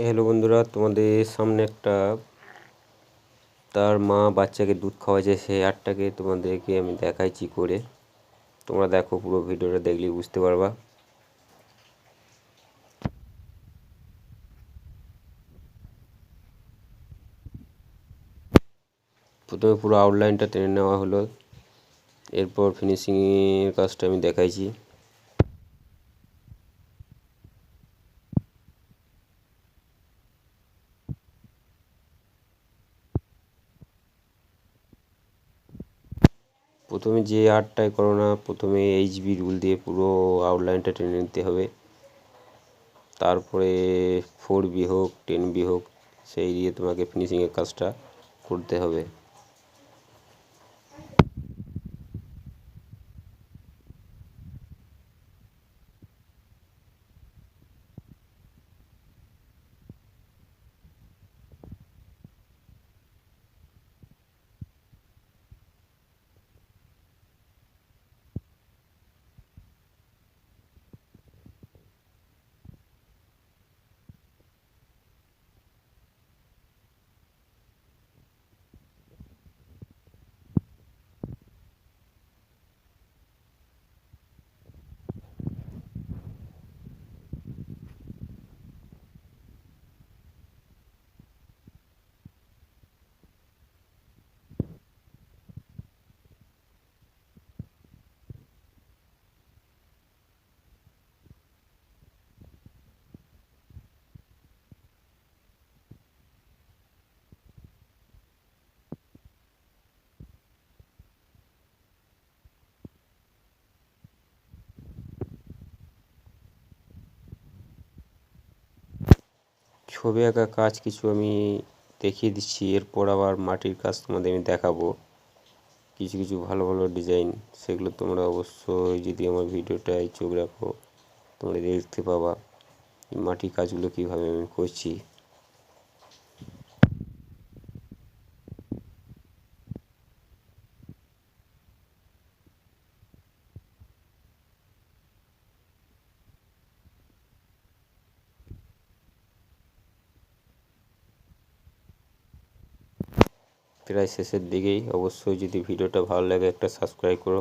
Hello বন্ধুরা, তোমাদের সামনে একটা তার মা বাচ্চাকে দুধ খাওয়াচ্ছে সেই আরটাকে তোমাদেরকে আমি দেখাইছি করে। তোমরা দেখো পুরো ভিডিওটা, দেখলেই বুঝতে পারবা। প্রথমে পুরো আউটলাইনটা টেনে নেওয়া হলো, এরপর ফিনিশিংয়ের কাজটা আমি দেখাইছি। প্রথমে যে আর্টটাই করো না প্রথমে এইচবি রুল দিয়ে পুরো আউটলাইনটা টেনে নিতে হবে। তারপরে ফোর বি হোক টেন বি হোক, সেই দিয়ে তোমাকে ফিনিশিংয়ের কাজটা করতে হবে। ছবি আঁকা কাজ কিছু আমি দেখিয়ে দিচ্ছি, এরপর আবার মাটির কাজ তোমাদের আমি দেখাবো। কিছু কিছু ভালো ভালো ডিজাইন, সেগুলো তোমরা অবশ্যই যদি আমার ভিডিওটায় চোখ রাখো, তোমরা দেখতে পাবা। মাটির কাজগুলো কীভাবে আমি করছি। প্রায় শেষের দিকেই। অবশ্যই যদি ভিডিওটা ভালো লাগে একটা সাবস্ক্রাইব করো।